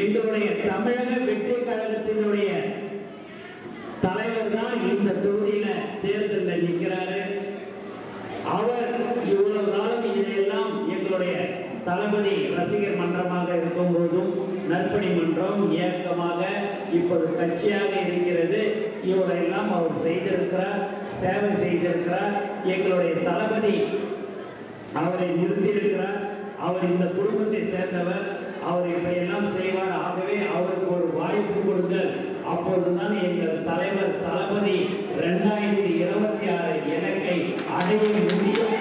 எங்களுடைய தமிழக வெற்றி கழகத்தினுடைய தலைவர் தான் இந்த தொகுதியில தேர்தலில் நிற்கிறாரு அவர் இவ்வளவு நாளும் இதையெல்லாம் எங்களுடைய தளபதி ரசிகர் மன்றமாக இருக்கும் போதும் நற்பணி மன்றம் இயக்கமாக இப்போது கட்சியாக இருக்கிறது. இவரையெல்லாம் அவர் செய்திருக்கிறார் சேவை செய்திருக்கிறார். எங்களுடைய தளபதி அவரை நிறுத்தியிருக்கிறார். அவர் இந்த குடும்பத்தை சேர்ந்தவர். அவர் இதையெல்லாம் செய்வார். ஆகவே அவருக்கு ஒரு வாய்ப்பு கொடுங்க. அப்போதுதான் எங்கள் தலைவர் தளபதி இரண்டாயிரத்தி இருபத்தி ஆறு இலக்கை அடைய முடியும்.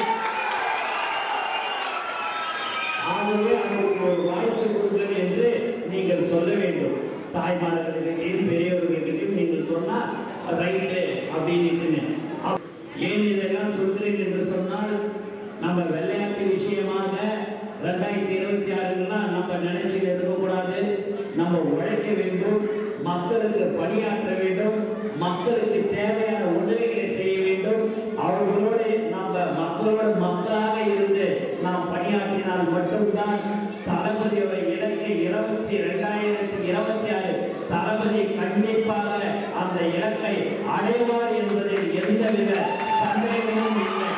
ஆகவே அவருக்கு ஒரு வாய்ப்பு கொடுங்கள் என்று நீங்கள் சொல்ல வேண்டும். தாய்மார்களுக்கிட்டையும் பெரியவர்களுக்கிட்டையும் நீங்கள் சொன்னால் ரைட்டு அப்படின்னு அப்- ஏன் இதெல்லாம் சொல்கிறேன் என்று சொன்னால் நம்ம விளையாட்டு விஷயமாக ரெண்டாயிரத்தி இருபது நினைச்சிட்டு இருக்கக்கூடாது. நம்ம உழைக்க வேண்டும் மக்களுக்கு பணியாற்ற வேண்டும் மக்களுக்கு தேவையான உதவிகளை செய்ய வேண்டும். அவர்களோடு நம்ம மக்களோட மக்களாக இருந்து நாம் பணியாற்றினால் மட்டும்தான் தளபதியோட இலக்கு இருபத்தி ரெண்டாயிரத்தி இருபத்தி ஆறு தளபதி கண்டிப்பாக அந்த இலக்கை அடைவார் என்பதில் எந்தவித சந்தேகமும் இல்லை.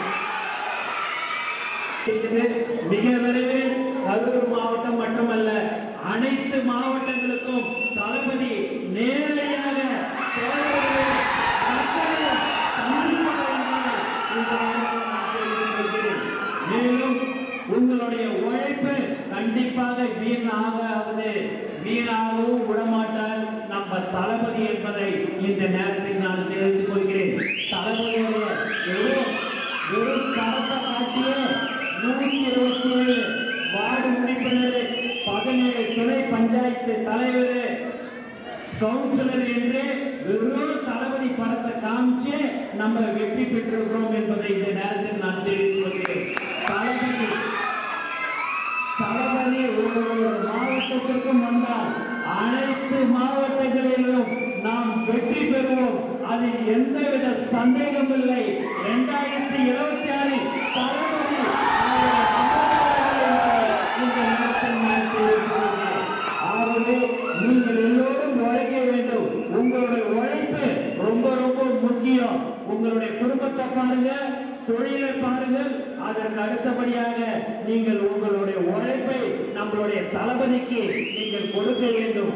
மிக விரைவில் கரூர் மாவட்டம் மட்டுமல்ல அனைத்து மாவட்டங்களுக்கும் தளபதி நேரடியாக தேர்தலில் அத்தனை சந்திப்பார் என்பதை இந்த நேரத்தில் நான் தெரிவித்துக் கொள்கிறேன். மேலும் உங்களுடைய உழைப்பு கண்டிப்பாக வீணாகாது வீணாகவும் விடமாட்டார் நம்ம தளபதி என்பதை இந்த நேரத்தில் நான் தெரிவித்துக் கொள்கிறேன். தளபதியுடைய வெறும் வெறும் கரத்தை காட்டியே நூற்றி இருபத்தி ஏழு வார்டு உறுப்பினர் பதினேழு துணை பஞ்சாயத்து தலைவர் கவுன்சிலர் என்று வெறும் தளபதி படத்தை காமிச்சு நம்ம வெற்றி பெற்றிருக்கிறோம் என்பதை இந்த நேரத்தில் நான் தெரிவித்துக் கொள்கிறேன். தளபதி தளபதி மாவட்டத்திற்கும் வந்தால் அனைத்து மாவட்ட வெற்றி அதில் எந்தவித சந்தேகம் இல்லை இரண்டாயிரத்தி இருபத்தி ஆறில் தளபதி ஆகவே நீங்கள் எல்லோரும் உழைக்க வேண்டும். உங்களுடைய உழைப்பு ரொம்ப ரொம்ப முக்கியம். உங்களுடைய குடும்பத்தை பாருங்க தொழிலை பாருங்கள் அதற்கு அடுத்தபடியாக நீங்கள் உங்களுடைய உழைப்பை நம்மளுடைய தளபதிக்கு நீங்கள் கொடுக்க வேண்டும்.